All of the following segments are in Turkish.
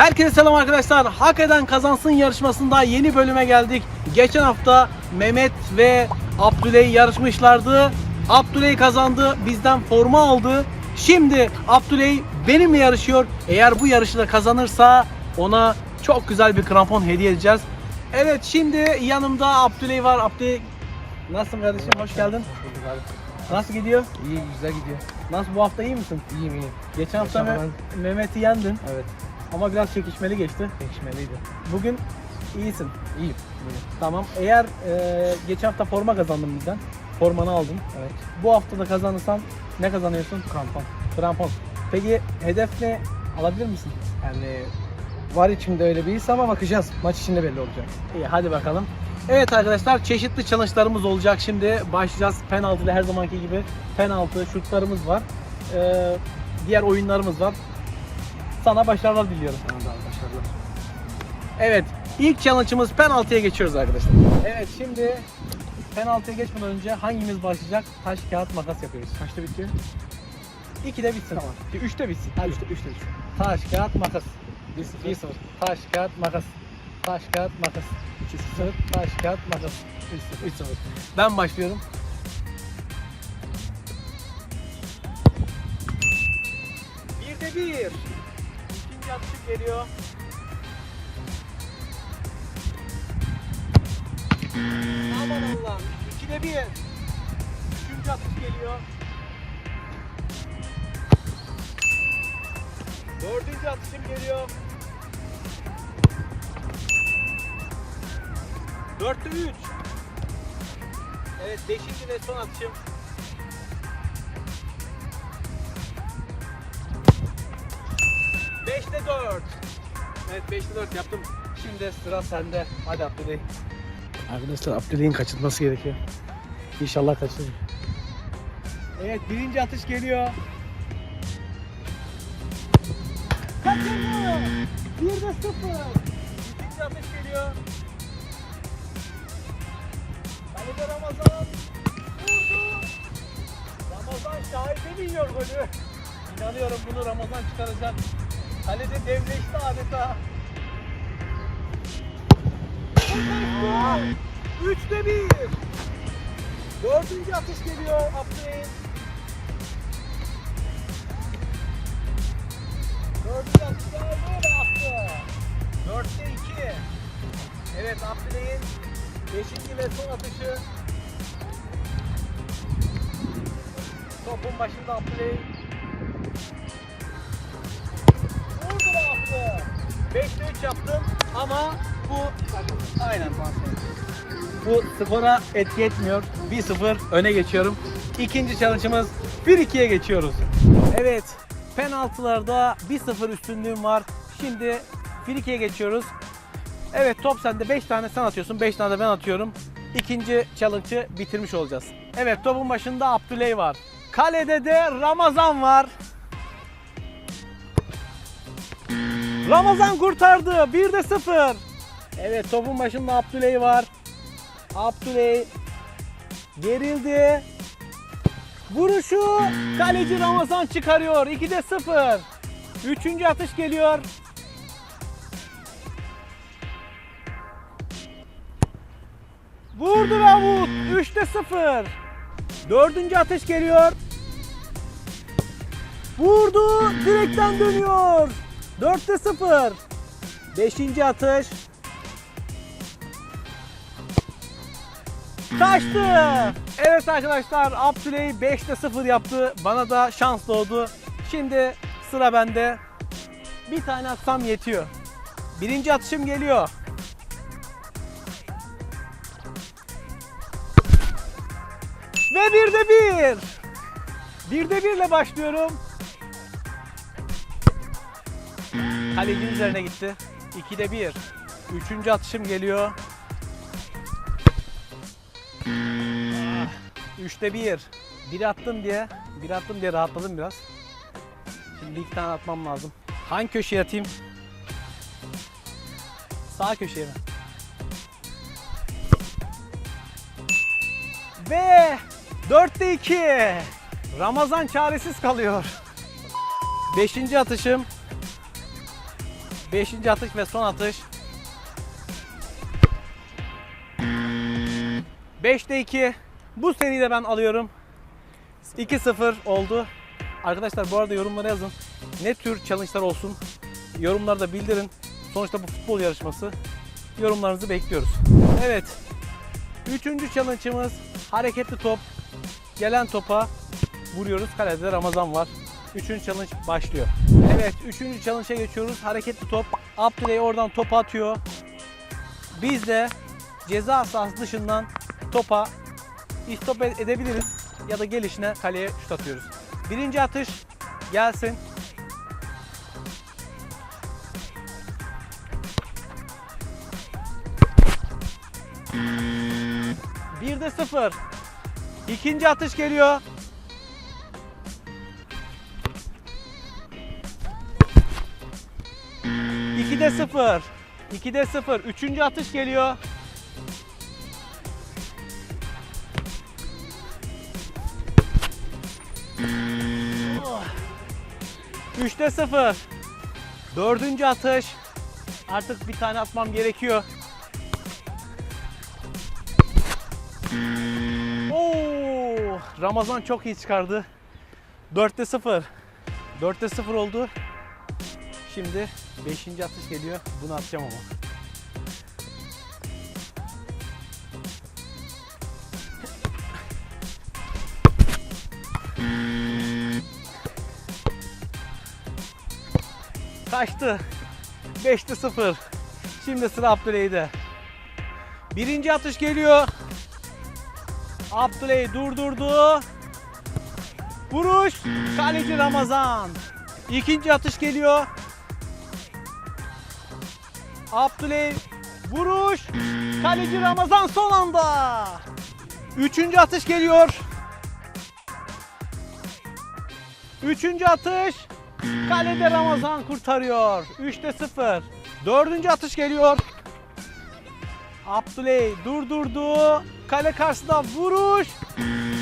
Herkese selam arkadaşlar. Hak eden kazansın yarışmasında yeni bölüme geldik. Geçen hafta Mehmet ve Abdüley yarışmışlardı. Abdüley kazandı. Bizden forma aldı. Şimdi Abdüley benimle yarışıyor. Eğer bu yarışı da kazanırsa ona çok güzel bir krampon hediye edeceğiz. Evet şimdi yanımda Abdüley var. Abdüley nasılsın kardeşim? Hoş geldin. Nasıl gidiyor? İyi güzel gidiyor. Nasıl bu hafta iyi misin? İyiyim iyiyim. Geçen hafta Me- hafta- Mehmet'i yendin Evet. Ama biraz çekişmeli geçti. Pekişmeliydi. Bugün iyisin. İyiyim. Bugün. Tamam. Eğer e, geçen hafta forma kazandın bizden. Formanı aldın. Evet. Bu hafta da kazanırsan ne kazanıyorsun? Krampon. Krampon. Peki hedef ne? Alabilir misin? Yani var içimde öyle bir his ama bakacağız. Maç içinde belli olacak. İyi hadi bakalım. Evet arkadaşlar çeşitli challenge'larımız olacak. Şimdi başlayacağız. Penaltıda her zamanki gibi penaltı, şutlarımız var. Ee, diğer oyunlarımız var. Sana başarılar diliyorum. Sana da başarılar. Evet, ilk challenge'ımız penaltıya geçiyoruz arkadaşlar. Evet, şimdi penaltıya geçmeden önce hangimiz başlayacak? Taş, kağıt, makas yapıyoruz. Kaçta bitiyor? İki de bitsin. Tamam. Üçte bitsin. Hadi. Üçte, üçte bitsin. Taş, kağıt, makas. 1-0. 1-0. Taş, kağıt, makas. Taş, kağıt, makas. 2-0. Taş, kağıt, makas. 3-0. Ben başlıyorum. Bir de bir. İkinci atışım geliyor. Aman Allah'ım. İkide bir. Üçüncü atış geliyor. Dördüncü atışım geliyor. Dörtte üç. Evet beşinci ve son atışım. Beşte dört. Evet beşte dört yaptım. Şimdi sıra sende. Hadi Abdüley. Arkadaşlar Abdüley'in kaçırması gerekiyor. İnşallah kaçırır. Evet birinci atış geliyor. Kaçırdı. Bir de sıfır. İkinci atış geliyor. Kalede Ramazan. Vurdu. Ramazan şahit biliyor golü. İnanıyorum bunu Ramazan çıkaracak. Kalede devleşti adeta. Üçte bir. Dördüncü atış geliyor Abdüley'in. Dördüncü atış geldi ve attı. Dörtte iki. Evet Abdüley'in beşinci ve son atışı. Topun başında Abdüley. Yaptım ama bu aynen bu skora etki etmiyor. 1-0 öne geçiyorum. İkinci challenge'ımız 1-2'ye geçiyoruz. Evet, penaltılarda 1-0 üstünlüğüm var. Şimdi 1-2'ye geçiyoruz. Evet top sende 5 tane sen atıyorsun, 5 tane de ben atıyorum. İkinci challenge'ı bitirmiş olacağız. Evet topun başında Abdüley var. Kalede de Ramazan var. Ramazan kurtardı. 1 de 0. Evet topun başında Abdüley var. Abdüley gerildi. Vuruşu kaleci Ramazan çıkarıyor. 2'de 0. Üçüncü atış geliyor. Vurdu ve avut. 3'te 0. Dördüncü atış geliyor. Vurdu. Direkten dönüyor. 4'te 0. Beşinci atış. Kaçtı. Evet arkadaşlar Abdüley 5'te 0 yaptı. Bana da şans doğdu. Şimdi sıra bende. Bir tane atsam yetiyor. Birinci atışım geliyor. Ve bir de bir. Bir de birle başlıyorum. Kalecinin üzerine gitti. 2'de 1. Üçüncü atışım geliyor. Ah, Üçte bir. Bir attım diye, bir attım diye rahatladım biraz. Şimdi iki tane atmam lazım. Hangi köşeye atayım? Sağ köşeye mi? Ve 4'te 2. Ramazan çaresiz kalıyor. Beşinci atışım. Beşinci atış ve son atış. 5'te 2. Bu seride ben alıyorum. 2-0 oldu. Arkadaşlar bu arada yorumlara yazın. Ne tür challenge'lar olsun? Yorumlarda bildirin. Sonuçta bu futbol yarışması. Yorumlarınızı bekliyoruz. Evet. Üçüncü challenge'ımız hareketli top. Gelen topa vuruyoruz. Kalede de Ramazan var. Üçüncü challenge başlıyor. Evet, üçüncü challenge'a geçiyoruz. Hareketli top. Abdüley oradan topu atıyor. Biz de ceza sahası dışından topa istop ed- edebiliriz ya da gelişine kaleye şut atıyoruz. Birinci atış gelsin. Bir de sıfır. İkinci atış geliyor. İki de sıfır. İki de sıfır. Üçüncü atış geliyor. Üçte sıfır. Dördüncü atış. Artık bir tane atmam gerekiyor. Oo, Ramazan çok iyi çıkardı. 4'te 0. 4'te 0 oldu. Şimdi 5. atış geliyor. Bunu atacağım ama. Kaçtı. 5'te 0. Şimdi sıra Abdüley'de. Birinci atış geliyor. Abdüley durdurdu. Vuruş. Kaleci Ramazan. İkinci atış geliyor. Abdüley vuruş. Kaleci Ramazan son anda. Üçüncü atış geliyor. Üçüncü atış. Kalede Ramazan kurtarıyor. 3'te 0. Dördüncü atış geliyor. Abdüley durdurdu. Kale karşısında vuruş.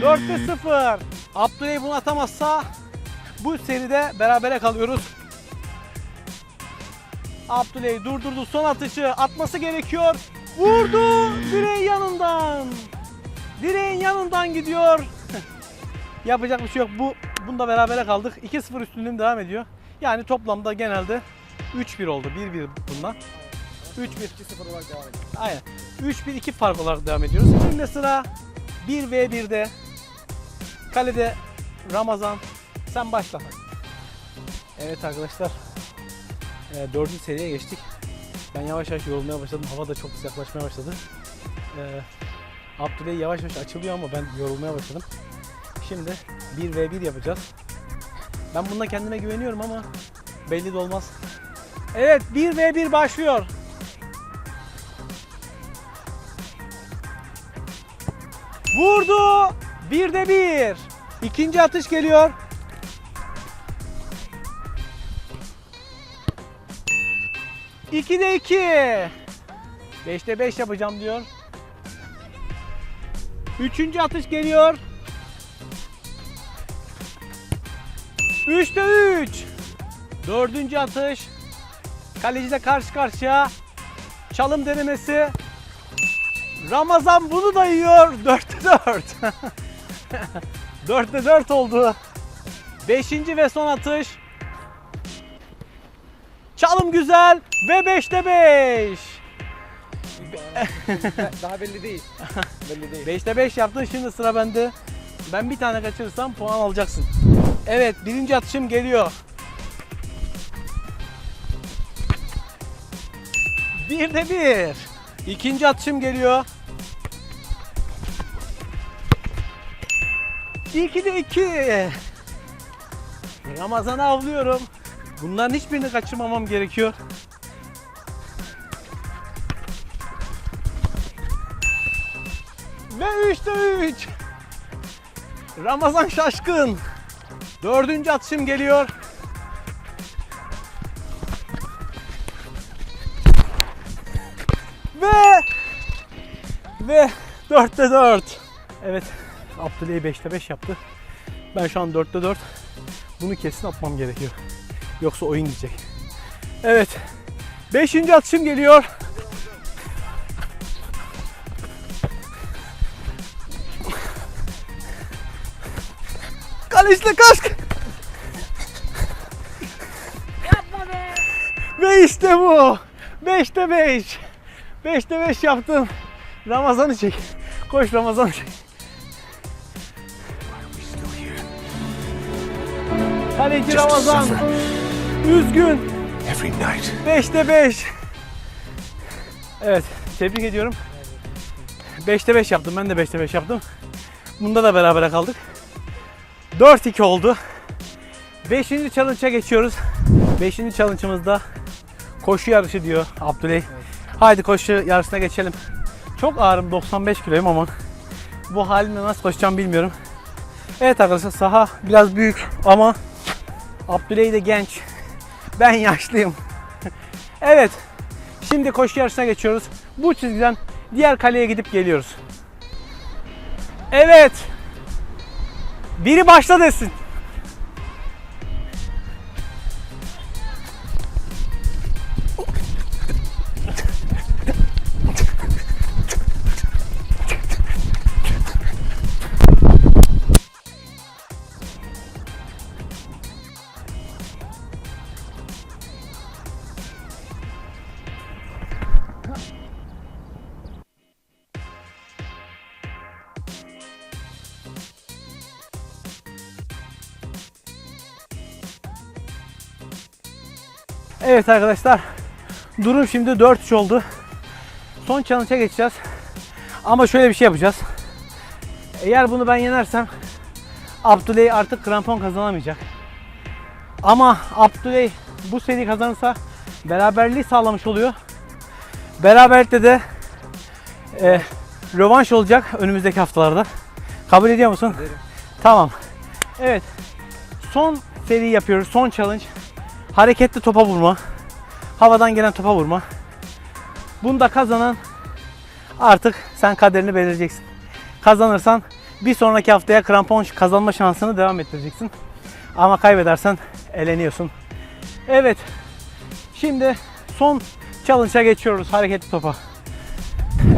4'te 0. Abdüley bunu atamazsa bu seride berabere kalıyoruz. Abdüley durdurdu son atışı atması gerekiyor. Vurdu direğin yanından. Direğin yanından gidiyor. Yapacak bir şey yok. Bu bunda berabere kaldık. 2-0 üstünlüğüm devam ediyor. Yani toplamda genelde 3-1 oldu. 1-1 bundan. 3-1. 2-0 olarak devam ediyor. Aynen. 3-1-2 fark olarak devam ediyoruz. Şimdi sıra 1v1'de. Kalede Ramazan. Sen başla. Evet arkadaşlar. E, dördüncü seriye geçtik. Ben yavaş yavaş yorulmaya başladım. Hava da çok sıcaklaşmaya başladı. E, Abdüley yavaş yavaş açılıyor ama ben yorulmaya başladım. Şimdi 1v1 yapacağız. Ben bunda kendime güveniyorum ama belli de olmaz. Evet 1v1 başlıyor. Vurdu. Bir de bir. İkinci atış geliyor. İki de iki. Beşte beş yapacağım diyor. Üçüncü atış geliyor. Üçte üç. Dördüncü atış. Kaleciyle karşı karşıya. Çalım denemesi. Ramazan bunu da yiyor. 4'te 4. 4'te 4 oldu. 5. ve son atış. Çalım güzel ve 5'te 5. Daha belli değil. belli değil. 5'te 5 yaptın şimdi sıra bende. Ben bir tane kaçırırsam puan alacaksın. Evet birinci atışım geliyor. Bir de bir. İkinci atışım geliyor. İki de iki. Ramazan'ı avlıyorum. Bunların hiçbirini kaçırmamam gerekiyor. Ve üçte üç. Ramazan şaşkın. Dördüncü atışım geliyor. Ve ve 4'te 4. Evet. Abdüley 5'te 5 yaptı. Ben şu an 4'te 4. Bunu kesin atmam gerekiyor. Yoksa oyun gidecek. Evet. Beşinci atışım geliyor. Kalışla kask. Yapma be. Ve işte bu. 5'te 5. 5'te 5 yaptım. Ramazan'ı çek. Koş Ramazan'ı çek. Kaleci Ramazan. Üzgün. every night. 5'te 5. Evet, tebrik ediyorum. 5'te 5 yaptım. Ben de 5'te 5 yaptım. Bunda da berabere kaldık. 4-2 oldu. 5. challenge'a geçiyoruz. 5. challenge'ımızda koşu yarışı diyor Abdüley. Haydi koşu yarışına geçelim. Çok ağırım 95 kiloyum ama bu halimle nasıl koşacağım bilmiyorum. Evet arkadaşlar saha biraz büyük ama Abdüley de genç. Ben yaşlıyım. evet. Şimdi koşu yarışına geçiyoruz. Bu çizgiden diğer kaleye gidip geliyoruz. Evet. Biri başla desin. Evet arkadaşlar. Durum şimdi 4-3 oldu. Son challenge'a geçeceğiz. Ama şöyle bir şey yapacağız. Eğer bunu ben yenersem Abdüley artık krampon kazanamayacak. Ama Abdüley bu seri kazanırsa beraberliği sağlamış oluyor. Beraberlikte de e, rövanş olacak önümüzdeki haftalarda. Kabul ediyor musun? Tamam. Evet. Son seri yapıyoruz. Son challenge. Hareketli topa vurma. Havadan gelen topa vurma. Bunda kazanan artık sen kaderini belirleyeceksin. Kazanırsan bir sonraki haftaya krampon kazanma şansını devam ettireceksin. Ama kaybedersen eleniyorsun. Evet. Şimdi son challenge'a geçiyoruz hareketli topa.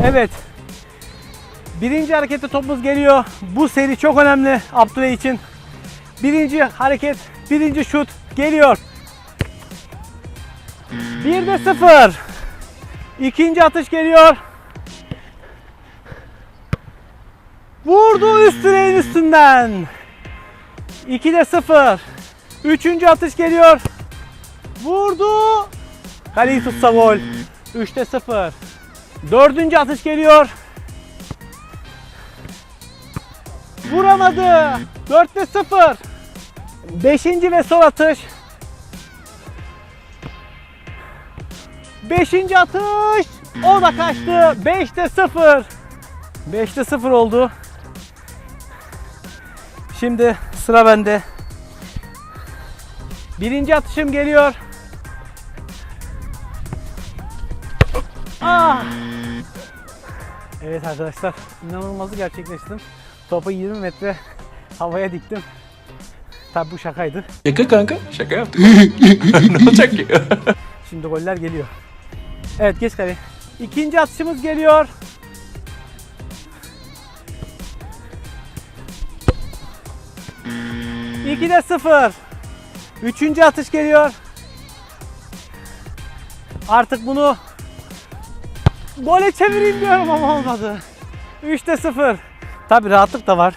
Evet. Birinci hareketli topumuz geliyor. Bu seri çok önemli Abdüley için. Birinci hareket, birinci şut geliyor. Bir de sıfır. İkinci atış geliyor. Vurdu üst direğin üstünden. 2'de 0. Üçüncü atış geliyor. Vurdu. Kaleyi tutsa gol. 3'te 0. Dördüncü atış geliyor. Vuramadı. 4'te 0. Beşinci ve son atış. Beşinci atış. O da kaçtı. 5'te 0. 5'te 0 oldu. Şimdi sıra bende. Birinci atışım geliyor. Ah! Evet arkadaşlar inanılmazı gerçekleştirdim. Topu 20 metre havaya diktim. Tabi bu şakaydı. Şaka kanka. Şaka yaptık. ne olacak ki? Şimdi goller geliyor. Evet geç kale. İkinci atışımız geliyor. İki de sıfır. Üçüncü atış geliyor. Artık bunu gole çevireyim diyorum ama olmadı. Üçte sıfır. Tabi rahatlık da var.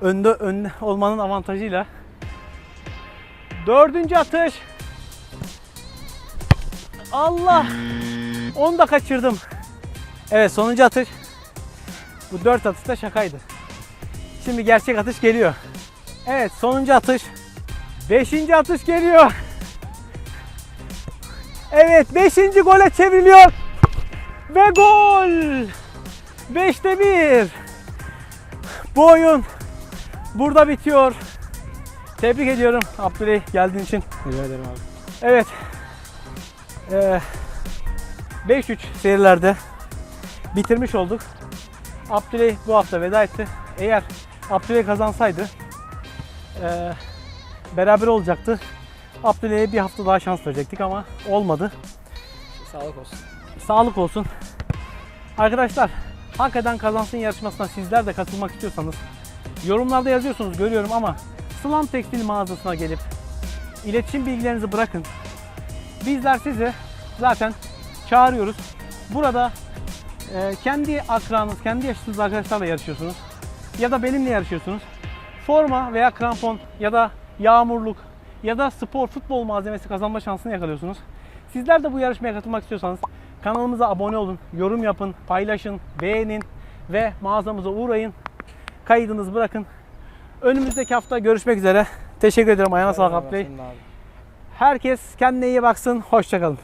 Önde ön olmanın avantajıyla. Dördüncü atış. Allah! Onu da kaçırdım. Evet sonuncu atış. Bu dört atış da şakaydı. Şimdi gerçek atış geliyor. Evet sonuncu atış. Beşinci atış geliyor. Evet beşinci gole çevriliyor. Ve gol! Beşte bir. Bu oyun burada bitiyor. Tebrik ediyorum Abdüley geldiğin için. Rica ederim abi. Evet. Ee, 5-3 serilerde bitirmiş olduk. Abdüley bu hafta veda etti. Eğer Abdüley kazansaydı ee, beraber olacaktı. Abdüley'e bir hafta daha şans verecektik ama olmadı. Sağlık olsun. Sağlık olsun. Arkadaşlar hakikaten kazansın yarışmasına sizler de katılmak istiyorsanız yorumlarda yazıyorsunuz görüyorum ama Slam Tekstil mağazasına gelip iletişim bilgilerinizi bırakın. Bizler sizi zaten çağırıyoruz. Burada e, kendi akranınız, kendi yaşınız arkadaşlarla yarışıyorsunuz. Ya da benimle yarışıyorsunuz. Forma veya krampon ya da yağmurluk ya da spor futbol malzemesi kazanma şansını yakalıyorsunuz. Sizler de bu yarışmaya katılmak istiyorsanız kanalımıza abone olun, yorum yapın, paylaşın, beğenin ve mağazamıza uğrayın. Kaydınızı bırakın. Önümüzdeki hafta görüşmek üzere. Teşekkür ederim. Ayağına sağlık Abdüley. Herkes kendine iyi baksın. Hoşçakalın.